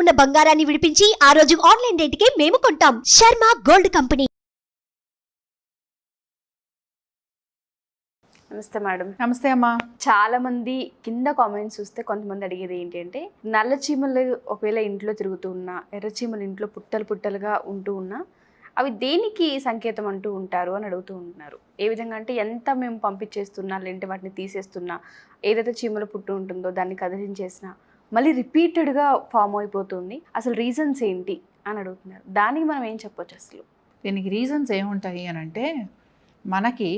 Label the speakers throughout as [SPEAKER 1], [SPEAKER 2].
[SPEAKER 1] ఉన్న బంగారాన్ని విడిపించి ఆ రోజు ఆన్లైన్ రేటుకే మేము కొంటాం. Sharma gold company.
[SPEAKER 2] నమస్తే మేడం.
[SPEAKER 3] నమస్తే అమ్మా.
[SPEAKER 2] చాలా మంది కింద కామెంట్స్ చూస్తే కొంతమంది అడిగేది ఏంటి అంటే నల్ల చీమలు ఒకవేళ ఇంట్లో తిరుగుతూ ఉన్నా ఎర్ర చీమలు ఇంట్లో పుట్టలు పుట్టలుగా ఉంటూ ఉన్నా అవి దేనికి సంకేతం అంటూ ఉంటారు అని అడుగుతూ ఉంటున్నారు. ఏ విధంగా అంటే ఎంత మేము పంపించేస్తున్నా లేదంటే వాటిని తీసేస్తున్నా ఏదైతే చీమలు పుట్టు ఉంటుందో దాన్ని కదిలించేసినా మళ్ళీ రిపీటెడ్గా ఫామ్ అయిపోతుంది. అసలు రీజన్స్ ఏంటి అని అడుగుతున్నారు. దానికి మనం ఏం చెప్పొచ్చు అసలు?
[SPEAKER 3] దీనికి రీజన్స్ ఏముంటాయి అని అంటే మనకి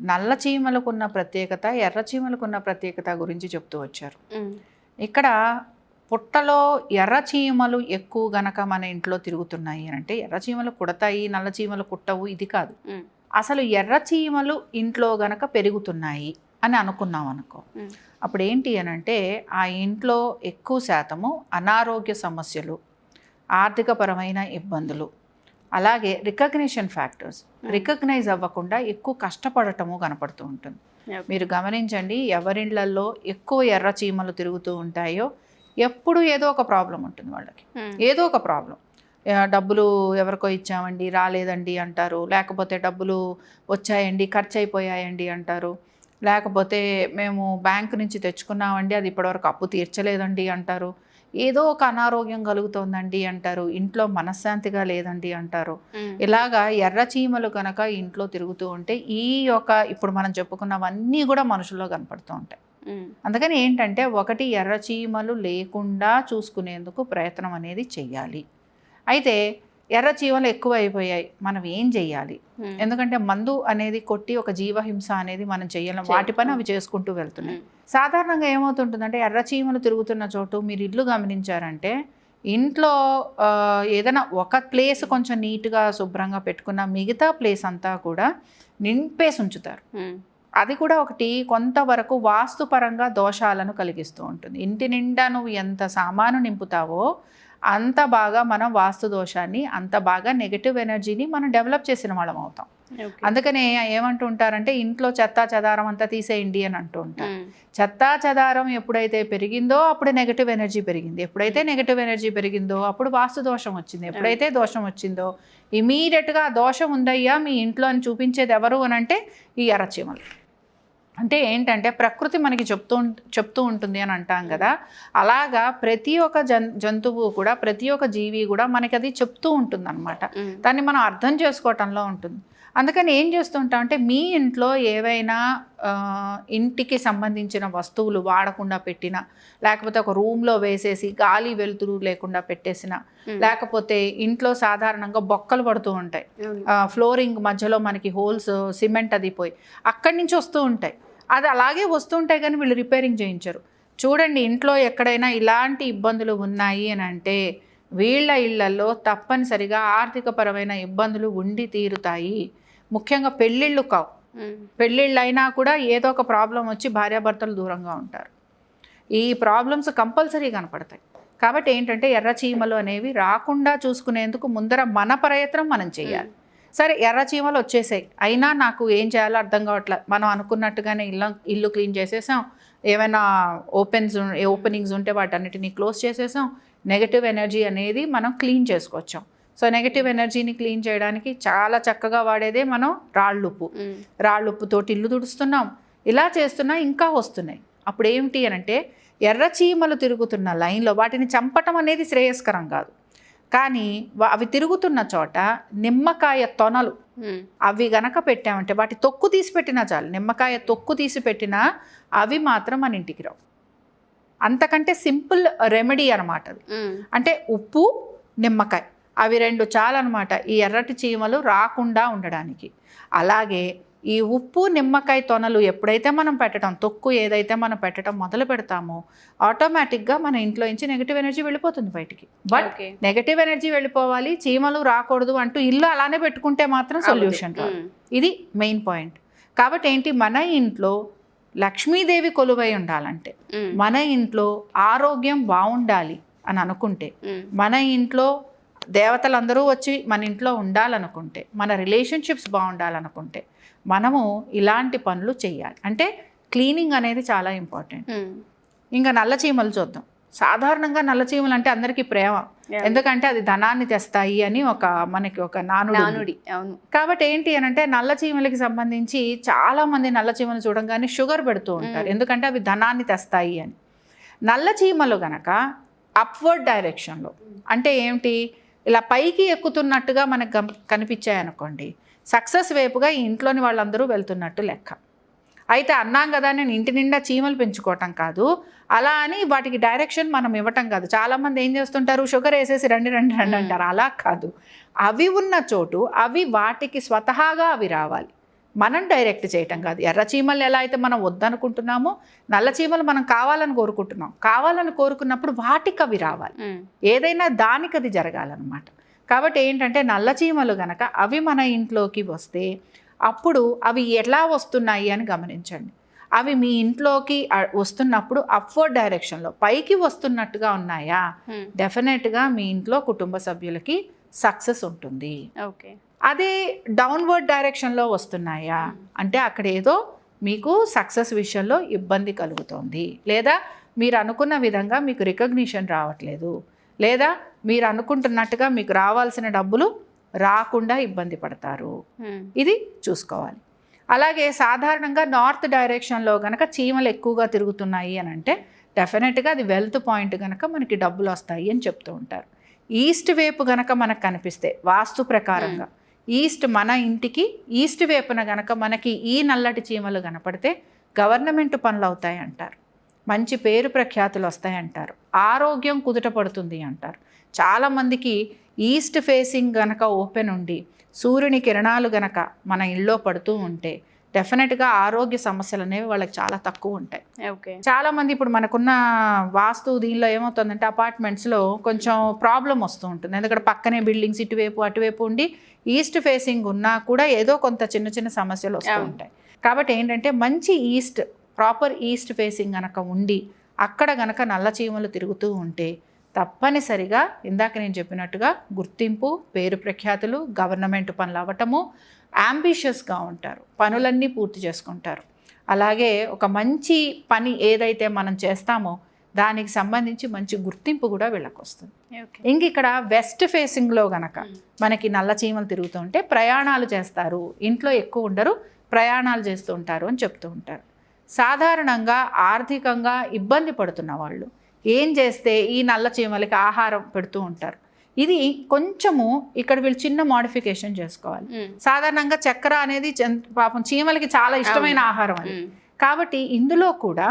[SPEAKER 3] నల్ల చీమలకు ఉన్న ప్రత్యేకత ఎర్ర చీమలకు ఉన్న ప్రత్యేకత గురించి చెప్తూ వచ్చారు. ఇక్కడ పుట్టలో ఎర్ర చీమలు ఎక్కువ గనక మన ఇంట్లో తిరుగుతున్నాయి అని అంటే ఎర్ర చీమలు కుడతాయి నల్ల చీమలు కుట్టవు ఇది కాదు. అసలు ఎర్ర చీమలు ఇంట్లో గనక పెరుగుతున్నాయి అని అనుకున్నాం అనుకో. అప్పుడు ఏంటి అని అంటే ఆ ఇంట్లో ఎక్కువ శాతము అనారోగ్య సమస్యలు ఆర్థికపరమైన ఇబ్బందులు అలాగే రికగ్నిషన్ ఫ్యాక్టర్స్. రికగ్నైజ్ అవ్వకుండా ఎక్కువ కష్టపడటము కనపడుతూ ఉంటుంది. మీరు గమనించండి ఎవరిండ్లల్లో ఎక్కువ ఎర్ర చీమలు తిరుగుతూ ఉంటాయో ఎప్పుడు ఏదో ఒక ప్రాబ్లం ఉంటుంది వాళ్ళకి. ఏదో ఒక ప్రాబ్లం. డబ్బులు ఎవరికో ఇచ్చామండి రాలేదండి అంటారు లేకపోతే డబ్బులు వచ్చాయండి ఖర్చు అయిపోయాయండి అంటారు. లేకపోతే మేము బ్యాంకు నుంచి తెచ్చుకున్నామండి అది ఇప్పటివరకు అప్పు తీర్చలేదండి అంటారు. ఏదో ఒక అనారోగ్యం కలుగుతోందండి అంటారు. ఇంట్లో మనశ్శాంతిగా లేదండి అంటారు. ఇలాగా ఎర్ర చీమలు కనుక ఇంట్లో తిరుగుతూ ఉంటే ఈ యొక్క ఇప్పుడు మనం చెప్పుకున్నవన్నీ కూడా మనుషుల్లో కనపడుతూ ఉంటాయి. అందుకని ఏంటంటే ఒకటి ఎర్ర చీమలు లేకుండా చూసుకునేందుకు ప్రయత్నం అనేది చెయ్యాలి. అయితే ఎర్ర చీమలు ఎక్కువ అయిపోయాయి మనం ఏం చెయ్యాలి? ఎందుకంటే మందు అనేది కొట్టి ఒక జీవహింస అనేది మనం చెయ్యలేం. వాటి పని అవి చేసుకుంటూ వెళ్తున్నాయి. సాధారణంగా ఏమవుతుంటుందంటే ఎర్ర చీమలు తిరుగుతున్న చోటు మీరు ఇల్లు గమనించారంటే ఇంట్లో ఏదైనా ఒక ప్లేస్ కొంచెం నీట్గా శుభ్రంగా పెట్టుకున్న మిగతా ప్లేస్ అంతా కూడా నింపేసి ఉంచుతారు. అది కూడా ఒకటి కొంతవరకు వాస్తుపరంగా దోషాలను కలిగిస్తూ ఉంటుంది. ఇంటి నిండా నువ్వు ఎంత సామాను నింపుతావో అంత బాగా మనం వాస్తు దోషాన్ని అంత బాగా నెగటివ్ ఎనర్జీని మనం డెవలప్ చేసిన వాళ్ళం అవుతాం. అందుకనే ఏమంటూ ఉంటారంటే ఇంట్లో చెత్తా చెదారం అంతా తీసేయండి అని అంటూ ఉంటారు. చెత్తా చెదారం ఎప్పుడైతే పెరిగిందో అప్పుడు నెగటివ్ ఎనర్జీ పెరిగింది. ఎప్పుడైతే నెగటివ్ ఎనర్జీ పెరిగిందో అప్పుడు వాస్తు దోషం వచ్చింది. ఎప్పుడైతే దోషం వచ్చిందో ఇమీడియట్గా దోషం ఉందయ్యా మీ ఇంట్లో అని చూపించేది ఎవరు అని అంటే ఈ ఎర్రచీమలు అంటే ఏంటంటే ప్రకృతి మనకి చెప్తూ చెప్తూ ఉంటుంది అని అంటాం కదా. అలాగా ప్రతి ఒక్క జన్ జంతువు కూడా ప్రతి ఒక్క జీవి కూడా మనకి అది చెప్తూ ఉంటుంది అనమాట దాన్ని మనం అర్థం చేసుకోవటంలో ఉంటుంది. అందుకని ఏం చేస్తుంటాం అంటే మీ ఇంట్లో ఏవైనా ఇంటికి సంబంధించిన వస్తువులు వాడకుండా పెట్టిన లేకపోతే ఒక రూమ్లో వేసేసి గాలి వెలుతురు లేకుండా పెట్టేసిన లేకపోతే ఇంట్లో సాధారణంగా బొక్కలు పడుతూ ఉంటాయి. ఫ్లోరింగ్ మధ్యలో మనకి హోల్స్ సిమెంట్ అది పోయి అక్కడి నుంచి వస్తూ ఉంటాయి. అది అలాగే వస్తుంటాయి కానీ వీళ్ళు రిపేరింగ్ చేయించరు. చూడండి ఇంట్లో ఎక్కడైనా ఇలాంటి ఇబ్బందులు ఉన్నాయి అని అంటే వీళ్ళ ఇళ్ళలో తప్పనిసరిగా ఆర్థికపరమైన ఇబ్బందులు ఉండి తీరుతాయి. ముఖ్యంగా పెళ్ళిళ్ళు కావు. పెళ్ళిళ్ళు అయినా కూడా ఏదో ఒక ప్రాబ్లం వచ్చి భార్యాభర్తలు దూరంగా ఉంటారు. ఈ ప్రాబ్లమ్స్ కంపల్సరీ కనపడతాయి. కాబట్టి ఏంటంటే ఎర్ర చీమలు అనేవి రాకుండా చూసుకునేందుకు ముందర మన ప్రయత్నం మనం చేయాలి. సరే ఎర్ర చీమలు వచ్చేసాయి. అయినా నాకు ఏం చేయాలో అర్థం కావట్లేదు మనం అనుకున్నట్టుగానే ఇల్లు ఇల్లు క్లీన్ చేసేసాం. ఏమైనా ఓపెన్స్ ఓపెనింగ్స్ ఉంటే వాటన్నిటిని క్లోజ్ చేసేసాం. నెగటివ్ ఎనర్జీ అనేది మనం క్లీన్ చేసుకొచ్చాం. సో నెగటివ్ ఎనర్జీని క్లీన్ చేయడానికి చాలా చక్కగా వాడేదే మనం రాళ్ళుప్పు. రాళ్ళుప్పుతోటి ఇల్లు తుడుస్తున్నాం. ఇలా చేస్తున్నా ఇంకా వస్తున్నాయి. అప్పుడు ఏమిటి అని అంటే ఎర్ర చీమలు తిరుగుతున్న లైన్లో వాటిని చంపటం అనేది శ్రేయస్కరం కాదు. కానీ అవి తిరుగుతున్న చోట నిమ్మకాయ తొనలు. అవి గనక పెట్టామంటే వాటి తొక్కు తీసి పెట్టినా చాలు. నిమ్మకాయ తొక్కు తీసి పెట్టినా అవి మాత్రం మన ఇంటికి రావు. అంతకంటే సింపుల్ రెమెడీ అనమాట అది. అంటే ఉప్పు నిమ్మకాయ. అవి రెండు చాలన్నమాట ఈ ఎర్రటి చీమలు రాకుండా ఉండడానికి. అలాగే ఈ ఉప్పు నిమ్మకాయ తొనలు ఎప్పుడైతే మనం పెట్టడం తొక్కు ఏదైతే మనం పెట్టడం మొదలు పెడతామో ఆటోమేటిక్గా మన ఇంట్లో నుంచి నెగిటివ్ ఎనర్జీ వెళ్ళిపోతుంది బయటికి. బట్ నెగటివ్ ఎనర్జీ వెళ్ళిపోవాలి చీమలు రాకూడదు అంటూ ఇల్లు అలానే పెట్టుకుంటే మాత్రం సొల్యూషన్ ఇది మెయిన్ పాయింట్ కాబట్టి ఏంటి? మన ఇంట్లో లక్ష్మీదేవి కొలువై ఉండాలంటే మన ఇంట్లో ఆరోగ్యం బాగుండాలి అని అనుకుంటే మన ఇంట్లో దేవతలందరూ వచ్చి మన ఇంట్లో ఉండాలనుకుంటే మన రిలేషన్షిప్స్ బాగుండాలనుకుంటే మనము ఇలాంటి పనులు చేయాలి. అంటే క్లీనింగ్ అనేది చాలా ఇంపార్టెంట్. ఇంకా నల్ల చీమలు చూద్దాం. సాధారణంగా నల్ల చీమలు అంటే అందరికీ ప్రేమ. ఎందుకంటే అది ధనాన్ని తెస్తాయి అని ఒక మనకి ఒక నానుడు
[SPEAKER 2] అవును.
[SPEAKER 3] కాబట్టి ఏంటి అని అంటే నల్ల చీమలకి సంబంధించి చాలా మంది నల్ల చీమలు చూడంగానే షుగర్ పెడుతూ ఉంటారు. ఎందుకంటే అవి ధనాన్ని తెస్తాయి అని. నల్ల చీమలు గనక అప్వర్డ్ డైరెక్షన్లో అంటే ఏమిటి ఇలా పైకి ఎక్కుతున్నట్టుగా మనకు కనిపించాయి అనుకోండి సక్సెస్ వైపుగా ఈ ఇంట్లోని వాళ్ళందరూ వెళ్తున్నట్టు లెక్క. అయితే అన్నాం కదా నేను ఇంటి నిండా చీమలు పెంచుకోవటం కాదు. అలా అని వాటికి డైరెక్షన్ మనం ఇవ్వటం కాదు. చాలామంది ఏం చేస్తుంటారు? షుగర్ వేసేసి రండి రండి రండి. అంటారు. అలా కాదు. అవి ఉన్న చోటు అవి వాటికి స్వతహాగా అవి రావాలి. మనం డైరెక్ట్ చేయటం కాదు. ఎర్ర చీమలు ఎలా అయితే మనం వద్దనుకుంటున్నామో నల్ల చీమలు మనం కావాలని కోరుకుంటున్నాం. కావాలని కోరుకున్నప్పుడు వాటికి అవి రావాలి ఏదైనా దానికి అది జరగాలన్నమాట. కాబట్టి ఏంటంటే నల్ల చీమలు గనక అవి మన ఇంట్లోకి వస్తే అప్పుడు అవి ఎలా వస్తున్నాయి అని గమనించండి. అవి మీ ఇంట్లోకి వస్తున్నప్పుడు అప్వర్డ్ డైరెక్షన్లో పైకి వస్తున్నట్టుగా ఉన్నాయా? డెఫినెట్గా మీ ఇంట్లో కుటుంబ సభ్యులకి సక్సెస్ ఉంటుంది.
[SPEAKER 2] ఓకే.
[SPEAKER 3] అదే డౌన్వర్డ్ డైరెక్షన్లో వస్తున్నాయా? అంటే అక్కడ ఏదో మీకు సక్సెస్ విషయంలో ఇబ్బంది కలుగుతోంది. లేదా మీరు అనుకున్న విధంగా మీకు రికగ్నిషన్ రావట్లేదు. లేదా మీరు అనుకుంటున్నట్టుగా మీకు రావాల్సిన డబ్బులు రాకుండా ఇబ్బంది పడతారు. ఇది చూసుకోవాలి. అలాగే సాధారణంగా నార్త్ డైరెక్షన్లో గనక చీమలు ఎక్కువగా తిరుగుతున్నాయి అని అంటే డెఫినెట్గా అది వెల్త్ పాయింట్ గనక మనకి డబ్బులు వస్తాయి అని చెప్తూ ఉంటారు. ఈస్ట్ వైపు గనక మనకు కనిపిస్తే వాస్తు ప్రకారంగా ఈస్ట్ మన ఇంటికి ఈస్ట్ వైపున గనక మనకి ఈ నల్లటి చీమలు కనపడితే గవర్నమెంట్ పనులు అవుతాయి అంటారు. మంచి పేరు ప్రఖ్యాతులు వస్తాయి అంటారు ఆరోగ్యం కుదుట పడుతుంది అంటారు. చాలామందికి ఈస్ట్ ఫేసింగ్ గనక ఓపెన్ ఉండి సూర్యుని కిరణాలు గనక మన ఇళ్ళలో పడుతూ ఉంటే డెఫినెట్గా ఆరోగ్య సమస్యలు అనేవి వాళ్ళకి చాలా తక్కువ ఉంటాయి.
[SPEAKER 2] ఓకే.
[SPEAKER 3] చాలా మంది ఇప్పుడు మనకున్న వాస్తు దీనిలో ఏమవుతుందంటే అపార్ట్మెంట్స్లో కొంచెం ప్రాబ్లం వస్తూ ఉంటుంది. ఎందుకంటే పక్కనే బిల్డింగ్స్ ఇటువైపు అటువైపు ఉండి ఈస్ట్ ఫేసింగ్ ఉన్నా కూడా ఏదో కొంత చిన్న చిన్న సమస్యలు వస్తూ. ఉంటాయి. కాబట్టి ఏంటంటే మంచి ఈస్ట్ ప్రాపర్ ఈస్ట్ ఫేసింగ్ గనక ఉండి అక్కడ గనక నల్ల చీమలు తిరుగుతూ ఉంటే తప్పనిసరిగా ఇందాక నేను చెప్పినట్టుగా గుర్తింపు పేరు ప్రఖ్యాతులు గవర్నమెంట్ పనులు అవ్వటము అంబిషియస్గా ఉంటారు. పనులన్నీ పూర్తి చేసుకుంటారు. అలాగే ఒక మంచి పని ఏదైతే మనం చేస్తామో దానికి సంబంధించి మంచి గుర్తింపు కూడా వీళ్ళకి వస్తుంది ఇంక ఇక్కడ వెస్ట్ ఫేసింగ్లో గనక మనకి నల్ల చీమలు తిరుగుతుంటే ప్రయాణాలు చేస్తారు. ఇంట్లో ఎక్కువ ఉండరు ప్రయాణాలు చేస్తూ ఉంటారు అని చెప్తూ ఉంటారు. సాధారణంగా ఆర్థికంగా ఇబ్బంది పడుతున్న వాళ్ళు ఏం చేస్తే ఈ నల్ల చీమలకి ఆహారం పెడుతూ ఉంటారు? ఇది కొంచెము ఇక్కడ వీళ్ళు చిన్న మోడిఫికేషన్ చేసుకోవాలి. సాధారణంగా చక్కెర అనేది పాపం చీమలకి చాలా ఇష్టమైన. ఆహారం అది. కాబట్టి ఇందులో కూడా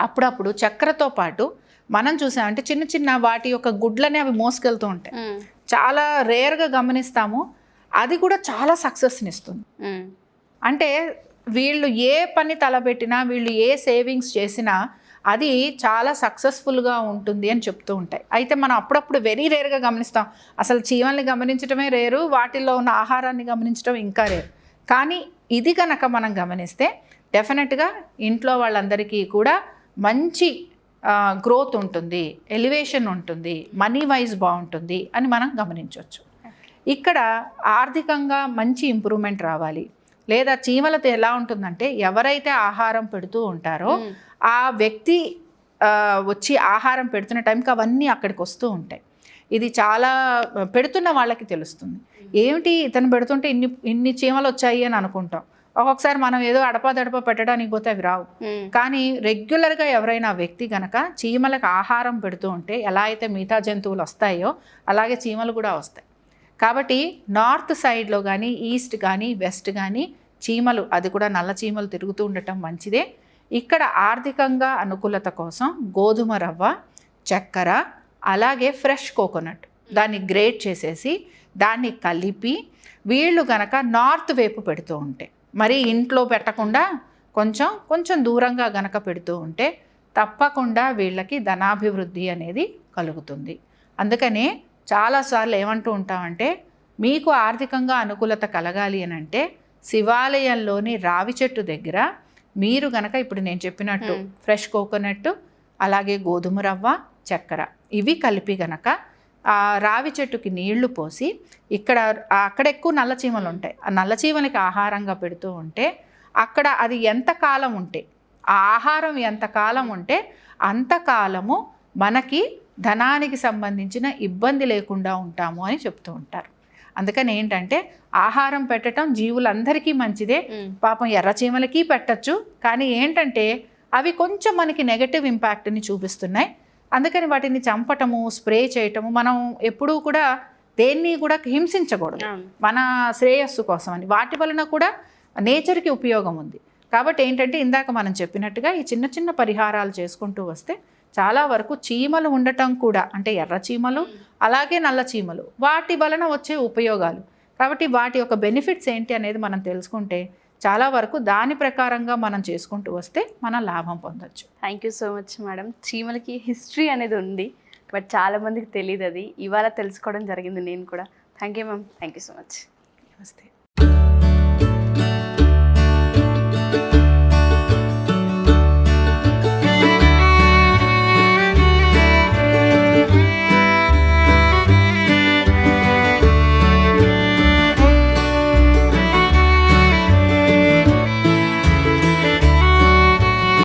[SPEAKER 3] అప్పుడప్పుడు చక్కెరతో పాటు మనం చూసామంటే చిన్న చిన్న వాటి యొక్క గుడ్లని అవి మోసుకెళ్తూ ఉంటాయి. చాలా రేర్గా గమనిస్తాము. అది కూడా చాలా సక్సెస్ని ఇస్తుంది. అంటే వీళ్ళు ఏ పని తలపెట్టినా వీళ్ళు ఏ సేవింగ్స్ చేసినా అది చాలా సక్సెస్ఫుల్గా ఉంటుంది అని చెప్తూ ఉంటాయి. అయితే మనం అప్పుడప్పుడు వెరీ రేర్గా గమనిస్తాం. అసలు చీమల్ని గమనించడమే రేరు వాటిల్లో ఉన్న ఆహారాన్ని గమనించడం ఇంకా రేరు. కానీ ఇది కనుక మనం గమనిస్తే డెఫినెట్గా ఇంట్లో వాళ్ళందరికీ కూడా మంచి గ్రోత్ ఉంటుంది ఎలివేషన్ ఉంటుంది మనీ వైజ్ బాగుంటుంది అని మనం గమనించవచ్చు. ఇక్కడ ఆర్థికంగా మంచి ఇంప్రూవ్మెంట్ రావాలి. లేదా చీమలతో ఎలా ఉంటుందంటే ఎవరైతే ఆహారం పెడుతూ ఉంటారో ఆ వ్యక్తి వచ్చి ఆహారం పెడుతున్న టైంకి అవన్నీ అక్కడికి వస్తూ ఉంటాయి. ఇది చాలా పెడుతున్న వాళ్ళకి తెలుస్తుంది. ఏమిటి ఇతను పెడుతుంటే ఇన్ని ఇన్ని చీమలు వచ్చాయి అని అనుకుంటాం. ఒక్కొక్కసారి మనం ఏదో అడపదడప పెట్టడానికి పోతే అవి రావు. కానీ రెగ్యులర్గా ఎవరైనా వ్యక్తి గనక చీమలకు ఆహారం పెడుతూ ఉంటే ఎలా అయితే మిగతా జంతువులు వస్తాయో అలాగే చీమలు కూడా వస్తాయి. కాబట్టి నార్త్ సైడ్లో కానీ ఈస్ట్ కానీ వెస్ట్ కానీ చీమలు అది కూడా నల్ల చీమలు తిరుగుతూ ఉండటం మంచిదే. ఇక్కడ ఆర్థికంగా అనుకూలత కోసం గోధుమ రవ్వ చక్కెర అలాగే ఫ్రెష్ కోకోనట్ దాన్ని గ్రేట్ చేసేసి దాన్ని కలిపి వీళ్ళు గనక నార్త్ వైపు పెడుతూ ఉంటే మరి ఇంట్లో పెట్టకుండా కొంచెం కొంచెం దూరంగా గనక పెడుతూ ఉంటే తప్పకుండా వీళ్ళకి ధనాభివృద్ధి అనేది కలుగుతుంది. అందుకనే చాలాసార్లు ఏమంటూ ఉంటామంటే మీకు ఆర్థికంగా అనుకూలత కలగాలి అని అంటే శివాలయంలోని రావి చెట్టు దగ్గర మీరు గనక ఇప్పుడు నేను చెప్పినట్టు. ఫ్రెష్ కోకోనట్ అలాగే గోధుమ రవ్వ చక్కెర ఇవి కలిపి గనక ఆ రావి చెట్టుకి నీళ్ళు పోసి ఇక్కడ అక్కడ ఎక్కువ నల్ల చీమలు ఉంటాయి ఆ నల్ల చీమలకి ఆహారంగా పెడుతూ ఉంటే అక్కడ అది ఎంత కాలం ఉంటే ఆ ఆహారం ఎంత కాలం ఉంటే అంతకాలము మనకి ధనానికి సంబంధించిన ఇబ్బంది లేకుండా ఉంటాము అని చెప్తూ ఉంటారు అందుకని ఏంటంటే ఆహారం పెట్టడం జీవులందరికీ మంచిదే. పాపం ఎర్రచీమలకి పెట్టచ్చు. కానీ ఏంటంటే అవి కొంచెం మనకి నెగటివ్ ఇంపాక్ట్ని చూపిస్తున్నాయి. అందుకని వాటిని చంపటము స్ప్రే చేయటము మనం ఎప్పుడూ కూడా దేన్ని కూడా హింసించకూడదు. మన శ్రేయస్సు కోసం అని. వాటి వలన కూడా నేచర్కి ఉపయోగం ఉంది. కాబట్టి ఏంటంటే ఇందాక మనం చెప్పినట్టుగా ఈ చిన్న చిన్న పరిహారాలు చేసుకుంటూ వస్తే చాలా వరకు చీమలు ఉండటం కూడా అంటే ఎర్ర చీమలు అలాగే నల్ల చీమలు. వాటి వలన వచ్చే ఉపయోగాలు. కాబట్టి వాటి యొక్క బెనిఫిట్స్ ఏంటి అనేది మనం తెలుసుకుంటే చాలా వరకు దాని ప్రకారంగా మనం చేసుకుంటూ వస్తే మనం లాభం పొందొచ్చు.
[SPEAKER 2] Thank you so much madam చీమలకి history అనేది ఉంది బట్ చాలా మందికి తెలియదు అది. ఇవాళ తెలుసుకోవడం జరిగింది నేను కూడా. Thank you ma'am thank you so much
[SPEAKER 3] నమస్తే.